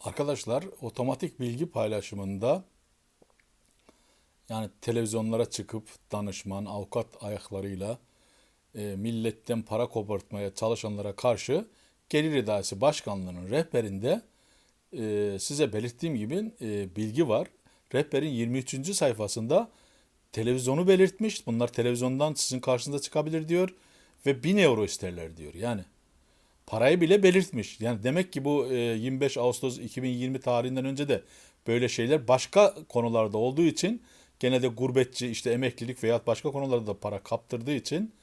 Arkadaşlar otomatik bilgi paylaşımında yani televizyonlara çıkıp danışman, avukat ayaklarıyla e, milletten para kopartmaya çalışanlara karşı Gelir İdaresi Başkanlığı'nın rehberinde e, size belirttiğim gibi e, bilgi var. Rehberin 23. sayfasında televizyonu belirtmiş. Bunlar televizyondan sizin karşınıza çıkabilir diyor ve 1000 euro isterler diyor. Yani parayı bile belirtmiş. Yani demek ki bu e, 25 Ağustos 2020 tarihinden önce de böyle şeyler başka konularda olduğu için gene de gurbetçi işte emeklilik veya başka konularda da para kaptırdığı için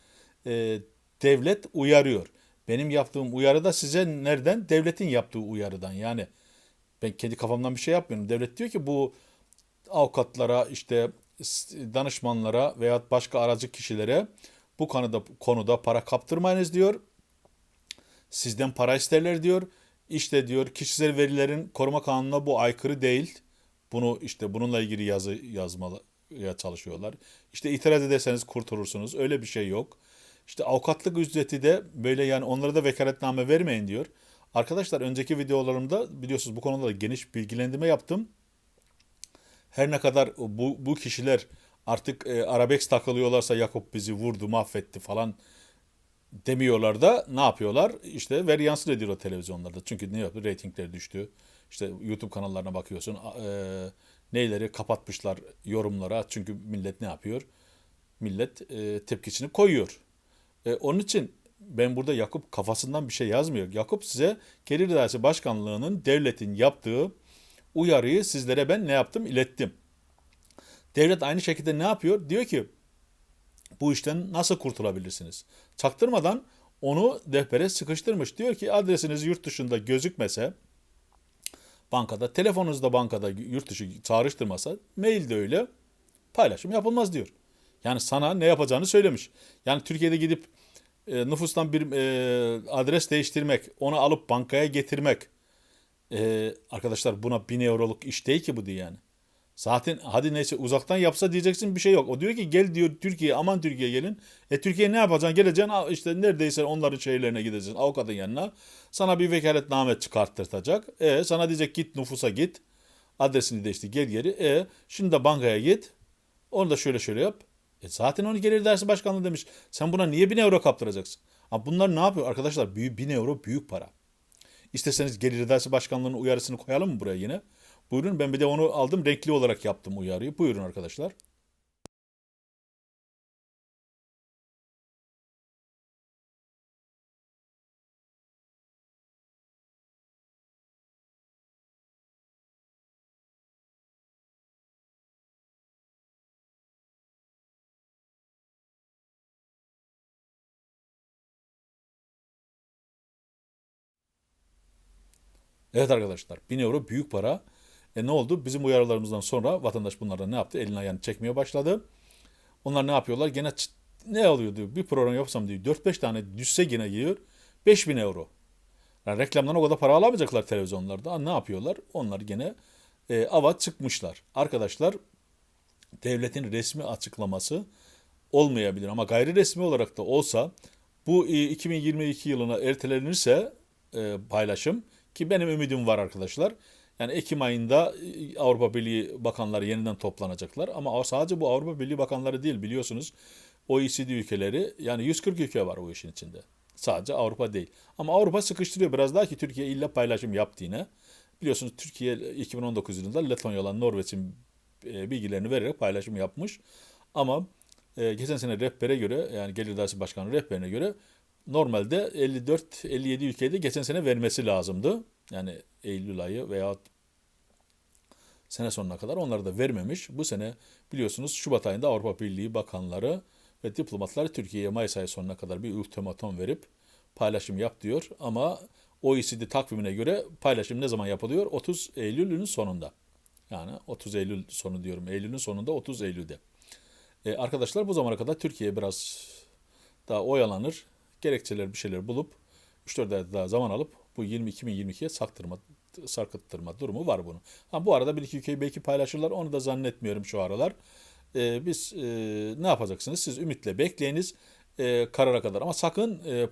e, devlet uyarıyor. Benim yaptığım uyarı da size nereden? Devletin yaptığı uyarıdan. Yani ben kendi kafamdan bir şey yapmıyorum. Devlet diyor ki bu avukatlara işte danışmanlara veya başka aracı kişilere bu konuda konuda para kaptırmayınız diyor. Sizden para isterler diyor. İşte diyor kişisel verilerin koruma kanununa bu aykırı değil. Bunu işte bununla ilgili yazı yazmaya çalışıyorlar. İşte itiraz ederseniz kurtulursunuz. Öyle bir şey yok. İşte avukatlık ücreti de böyle yani onlara da vekaletname vermeyin diyor. Arkadaşlar önceki videolarımda biliyorsunuz bu konuda da geniş bilgilendirme yaptım. Her ne kadar bu, bu kişiler artık e, arabesk takılıyorlarsa Yakup bizi vurdu, mahvetti falan demiyorlar da ne yapıyorlar? İşte ver yansır ediyor televizyonlarda. Çünkü ne yapıyor? Reytingleri düştü. İşte YouTube kanallarına bakıyorsun. E, neyleri kapatmışlar yorumlara. Çünkü millet ne yapıyor? Millet e, tepkisini koyuyor. E, onun için ben burada Yakup kafasından bir şey yazmıyor. Yakup size Gelir İdaresi Başkanlığı'nın devletin yaptığı uyarıyı sizlere ben ne yaptım? ilettim. Devlet aynı şekilde ne yapıyor? Diyor ki bu işten nasıl kurtulabilirsiniz? Çaktırmadan onu rehbere sıkıştırmış. Diyor ki adresiniz yurt dışında gözükmese bankada, telefonunuz da bankada yurt dışı çağrıştırmasa mail de öyle paylaşım yapılmaz diyor. Yani sana ne yapacağını söylemiş. Yani Türkiye'de gidip e, nüfustan bir e, adres değiştirmek, onu alıp bankaya getirmek. E, arkadaşlar buna 1000 euroluk iş değil ki bu diye yani. Zaten hadi neyse uzaktan yapsa diyeceksin bir şey yok. O diyor ki gel diyor Türkiye aman Türkiye gelin. E Türkiye ne yapacaksın? Geleceksin işte neredeyse onların şehirlerine gideceksin avukatın yanına. Sana bir vekaletname çıkarttırtacak. E sana diyecek git nüfusa git. Adresini değiştir gel geri. E şimdi de bankaya git. Onu da şöyle şöyle yap. E zaten onu gelir dersi başkanlığı demiş. Sen buna niye 1000 euro kaptıracaksın? Ama bunlar ne yapıyor arkadaşlar? Büyük 1000 euro büyük para. İsterseniz gelir dersi başkanlığının uyarısını koyalım mı buraya yine? Buyurun ben bir de onu aldım renkli olarak yaptım uyarıyı. Buyurun arkadaşlar. Evet arkadaşlar 1000 euro büyük para. E ne oldu? Bizim uyarılarımızdan sonra vatandaş bunlardan ne yaptı? Elini ayağını çekmeye başladı. Onlar ne yapıyorlar? Gene ne alıyor diyor. Bir program yapsam diyor. 4-5 tane düşse yine geliyor. 5000 euro. Yani reklamdan o kadar para alamayacaklar televizyonlarda. Ne yapıyorlar? Onlar gene e, ava çıkmışlar. Arkadaşlar devletin resmi açıklaması olmayabilir ama gayri resmi olarak da olsa bu 2022 yılına ertelenirse e, paylaşım ki benim ümidim var arkadaşlar. Yani Ekim ayında e, Avrupa Birliği bakanları yeniden toplanacaklar. Ama sadece bu Avrupa Birliği bakanları değil biliyorsunuz. OECD ülkeleri yani 140 ülke var o işin içinde. Sadece Avrupa değil. Ama Avrupa sıkıştırıyor biraz daha ki Türkiye illa paylaşım yaptığını. Biliyorsunuz Türkiye 2019 yılında Letonya'la Norveç'in e, bilgilerini vererek paylaşım yapmış. Ama e, geçen sene rehbere göre yani Gelir Dairesi Başkanı rehberine göre normalde 54-57 ülkede geçen sene vermesi lazımdı. Yani Eylül ayı veya sene sonuna kadar onları da vermemiş. Bu sene biliyorsunuz Şubat ayında Avrupa Birliği bakanları ve diplomatlar Türkiye'ye Mayıs ayı sonuna kadar bir ultimatom verip paylaşım yap diyor. Ama OECD takvimine göre paylaşım ne zaman yapılıyor? 30 Eylül'ün sonunda. Yani 30 Eylül sonu diyorum. Eylül'ün sonunda 30 Eylül'de. Ee, arkadaşlar bu zamana kadar Türkiye biraz daha oyalanır. Gerekçeler bir şeyler bulup 3-4 ay daha zaman alıp bu 2022'ye saktırma, sarkıttırma durumu var bunun. Ha, bu arada bir iki ülkeyi belki paylaşırlar. Onu da zannetmiyorum şu aralar. Ee, biz e, ne yapacaksınız? Siz ümitle bekleyiniz. e, karara kadar. Ama sakın e,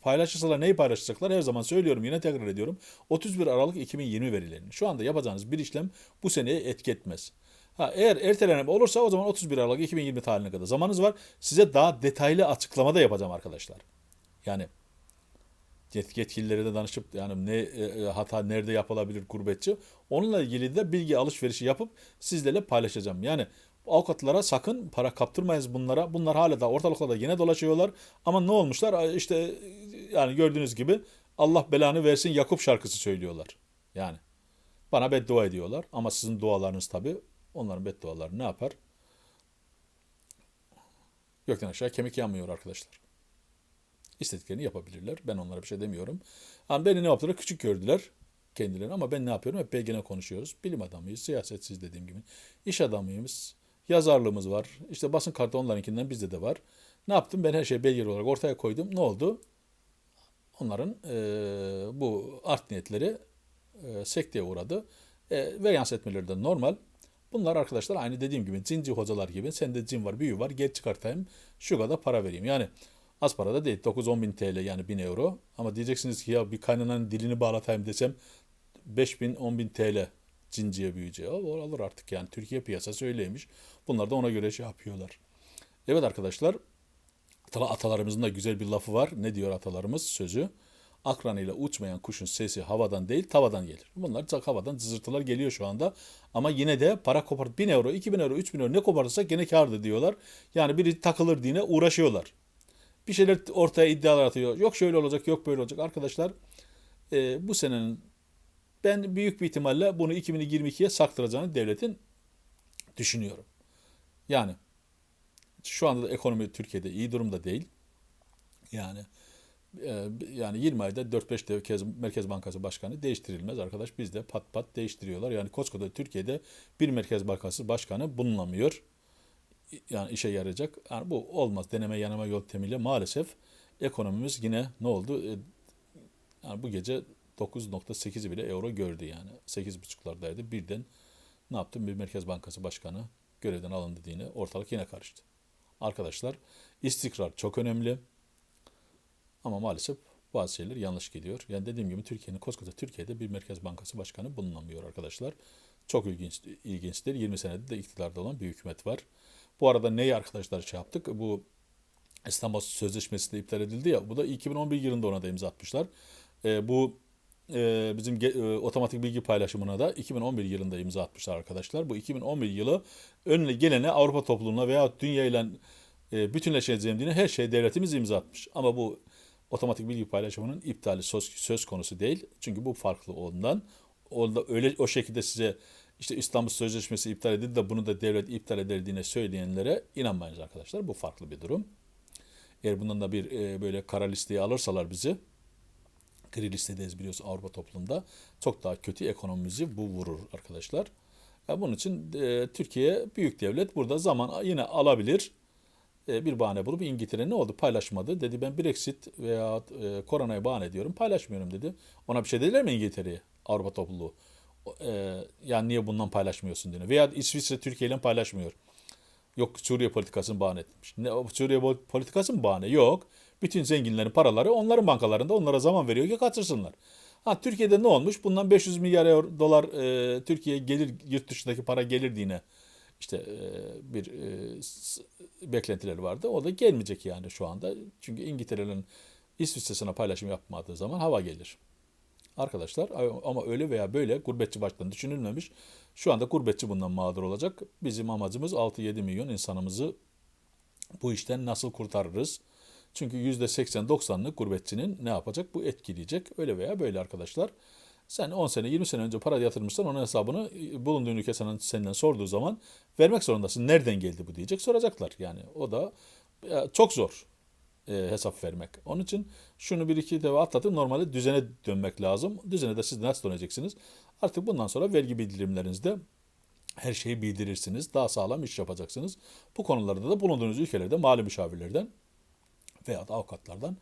paylaşırsalar neyi paylaşacaklar? Her zaman söylüyorum yine tekrar ediyorum. 31 Aralık 2020 verilerini. Şu anda yapacağınız bir işlem bu seneye etki etmez. Ha, eğer ertelenme olursa o zaman 31 Aralık 2020 tarihine kadar zamanınız var. Size daha detaylı açıklama da yapacağım arkadaşlar. Yani yetkililere de danışıp yani ne e, e, hata nerede yapılabilir gurbetçi onunla ilgili de bilgi alışverişi yapıp sizlerle paylaşacağım. Yani avukatlara sakın para kaptırmayız bunlara. Bunlar hala da ortalıklarda yine dolaşıyorlar. Ama ne olmuşlar? İşte yani gördüğünüz gibi Allah belanı versin Yakup şarkısı söylüyorlar. Yani bana beddua ediyorlar. Ama sizin dualarınız tabii onların bedduaları ne yapar? Gökten aşağı kemik yanmıyor arkadaşlar. İstediklerini yapabilirler. Ben onlara bir şey demiyorum. Ama beni ne yaptılar? Küçük gördüler kendilerini ama ben ne yapıyorum? Hep belgene konuşuyoruz. Bilim adamıyız, siyasetsiz dediğim gibi. İş adamıyız, yazarlığımız var. İşte basın kartı onlarınkinden bizde de var. Ne yaptım? Ben her şeyi belgeli olarak ortaya koydum. Ne oldu? Onların eee, bu art niyetleri eee, sekteye uğradı. E, ve yansıtmaları de normal. Bunlar arkadaşlar aynı dediğim gibi cinci hocalar gibi. Sende cin var, büyü var. Gel çıkartayım. Şu kadar para vereyim. Yani az para da değil. 9-10 bin TL yani 1000 euro. Ama diyeceksiniz ki ya bir kaynananın dilini bağlatayım desem 5 bin 10 bin TL cinciye büyüyeceği. O olur artık yani. Türkiye piyasası öyleymiş. Bunlar da ona göre şey yapıyorlar. Evet arkadaşlar Atala- Atalarımızın da güzel bir lafı var. Ne diyor atalarımız sözü? Akranıyla uçmayan kuşun sesi havadan değil tavadan gelir. Bunlar havadan cızırtılar geliyor şu anda. Ama yine de para kopart 1000 euro, 2000 euro, 3000 euro ne koparırsak gene kârdır diyorlar. Yani biri takılır diye uğraşıyorlar. Bir şeyler ortaya iddialar atıyor. Yok şöyle olacak, yok böyle olacak. Arkadaşlar e, bu senenin ben büyük bir ihtimalle bunu 2022'ye saktıracağını devletin düşünüyorum. Yani şu anda da ekonomi Türkiye'de iyi durumda değil. Yani e, yani 20 ayda 4-5 kez Merkez Bankası Başkanı değiştirilmez arkadaş. Bizde pat pat değiştiriyorlar. Yani koskoca Türkiye'de bir Merkez Bankası Başkanı bulunamıyor. Yani işe yarayacak. Yani bu olmaz. Deneme yanıma yöntemiyle maalesef ekonomimiz yine ne oldu? E, Yani bu gece 9.8'i bile euro gördü yani. 8.5'lardaydı. Birden ne yaptım? Bir Merkez Bankası Başkanı görevden alındı diye ortalık yine karıştı. Arkadaşlar istikrar çok önemli. Ama maalesef bazı şeyler yanlış gidiyor. Yani dediğim gibi Türkiye'nin koskoca Türkiye'de bir Merkez Bankası Başkanı bulunamıyor arkadaşlar. Çok ilginç, ilginçtir. 20 senedir de iktidarda olan bir hükümet var. Bu arada neyi arkadaşlar şey yaptık? Bu İstanbul Sözleşmesi de iptal edildi ya. Bu da 2011 yılında ona da imza atmışlar. E, bu e, bizim e, otomatik bilgi paylaşımına da 2011 yılında imza atmışlar arkadaşlar. Bu 2011 yılı önüne gelene Avrupa topluluğuna veya dünya ile e, bütünleşeceğim diye her şey devletimiz imza atmış. Ama bu otomatik bilgi paylaşımının iptali söz, söz konusu değil. Çünkü bu farklı ondan. Orada öyle o şekilde size işte İstanbul Sözleşmesi iptal edildi de bunu da devlet iptal edildiğine söyleyenlere inanmayınız arkadaşlar. Bu farklı bir durum. Eğer bundan da bir e, böyle kara listeye alırsalar bizi gri listedeyiz biliyorsun Avrupa toplumunda. Çok daha kötü ekonomimizi bu vurur arkadaşlar. Ya bunun için e, Türkiye büyük devlet burada zaman yine alabilir. E, bir bahane bulup İngiltere ne oldu paylaşmadı. Dedi ben Brexit veya e, koronayı bahane ediyorum paylaşmıyorum dedi. Ona bir şey dediler mi İngiltere'ye Avrupa topluluğu? E, yani niye bundan paylaşmıyorsun diye. Veya İsviçre Türkiye ile paylaşmıyor. Yok Suriye politikasını bahane etmiş. Ne, Suriye politikası mı bahane? Yok. Bütün zenginlerin paraları onların bankalarında onlara zaman veriyor ki kaçırsınlar. Ha Türkiye'de ne olmuş? Bundan 500 milyar dolar e, Türkiye'ye gelir yurt dışındaki para gelir diye işte e, bir e, beklentileri vardı. O da gelmeyecek yani şu anda. Çünkü İngiltere'nin İsviçre'sine paylaşım yapmadığı zaman hava gelir. Arkadaşlar ama öyle veya böyle gurbetçi baştan düşünülmemiş. Şu anda gurbetçi bundan mağdur olacak. Bizim amacımız 6-7 milyon insanımızı bu işten nasıl kurtarırız? Çünkü %80-90'lık gurbetçinin ne yapacak? Bu etkileyecek. Öyle veya böyle arkadaşlar. Sen 10 sene 20 sene önce para yatırmışsan onun hesabını e, bulunduğun ülke sana, senden sorduğu zaman vermek zorundasın. Nereden geldi bu diyecek soracaklar. Yani o da e, çok zor e, hesap vermek. Onun için şunu bir iki defa atlatıp normalde düzene dönmek lazım. Düzene de siz nasıl döneceksiniz? Artık bundan sonra vergi bildirimlerinizde her şeyi bildirirsiniz. Daha sağlam iş yapacaksınız. Bu konularda da bulunduğunuz ülkelerde mali müşavirlerden veya da avukatlardan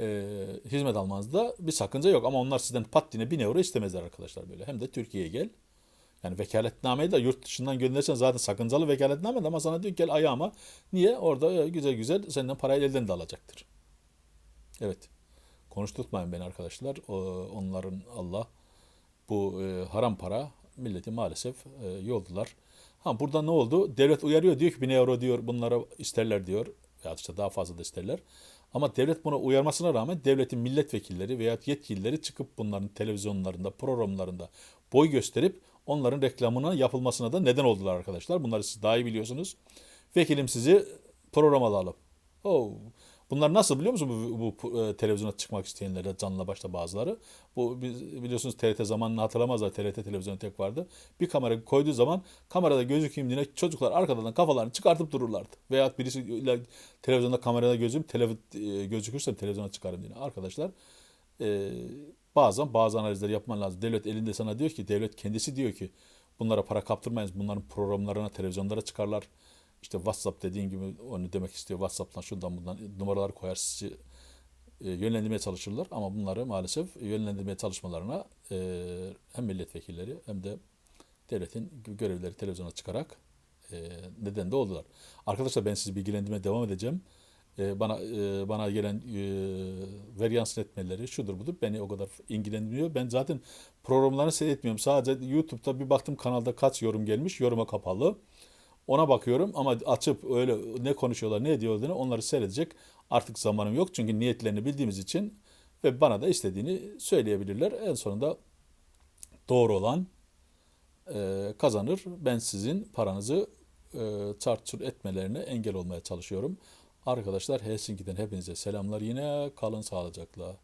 e, hizmet almanızda bir sakınca yok. Ama onlar sizden pat dine 1000 euro istemezler arkadaşlar böyle. Hem de Türkiye'ye gel. Yani vekaletnameyi de yurt dışından gönderirsen zaten sakıncalı vekaletname ama sana diyor gel ayağıma. Niye? Orada e, güzel güzel senden parayı elden de alacaktır. Evet. Konuşturtmayın beni arkadaşlar. Onların Allah bu e, haram para milleti maalesef e, yoldular. Ha burada ne oldu? Devlet uyarıyor diyor ki 1000 euro diyor bunlara isterler diyor. Ya işte daha fazla da isterler. Ama devlet buna uyarmasına rağmen devletin milletvekilleri veya yetkilileri çıkıp bunların televizyonlarında, programlarında boy gösterip onların reklamına yapılmasına da neden oldular arkadaşlar. Bunları siz daha iyi biliyorsunuz. Vekilim sizi programa da alıp. Oh. Bunlar nasıl biliyor musun bu, bu e, televizyona çıkmak isteyenler canlı başta bazıları. Bu biliyorsunuz TRT zamanını hatırlamazlar. TRT televizyonu tek vardı. Bir kamera koyduğu zaman kamerada gözükeyim diye çocuklar arkadan kafalarını çıkartıp dururlardı. Veya birisi televizyonda kamerada gözüm telev e, gözükürse televizyona çıkarım diye. Arkadaşlar e, bazen bazı analizleri yapman lazım. Devlet elinde sana diyor ki devlet kendisi diyor ki bunlara para kaptırmayınız. Bunların programlarına televizyonlara çıkarlar. İşte WhatsApp dediğin gibi onu demek istiyor. WhatsApp'tan şundan bundan numaralar koyar sizi e, yönlendirmeye çalışırlar. Ama bunları maalesef yönlendirmeye çalışmalarına e, hem milletvekilleri hem de devletin görevlileri televizyona çıkarak e, neden de oldular. Arkadaşlar ben sizi bilgilendirmeye devam edeceğim. E, bana e, bana gelen e, veryansın etmeleri şudur budur beni o kadar ilgilendirmiyor. Ben zaten programlarını seyretmiyorum. Sadece YouTube'da bir baktım kanalda kaç yorum gelmiş. Yoruma kapalı. Ona bakıyorum ama açıp öyle ne konuşuyorlar, ne ediyorlar onları seyredecek artık zamanım yok. Çünkü niyetlerini bildiğimiz için ve bana da istediğini söyleyebilirler. En sonunda doğru olan e, kazanır. Ben sizin paranızı e, çarçur etmelerine engel olmaya çalışıyorum. Arkadaşlar Helsinki'den hepinize selamlar. Yine kalın sağlıcakla.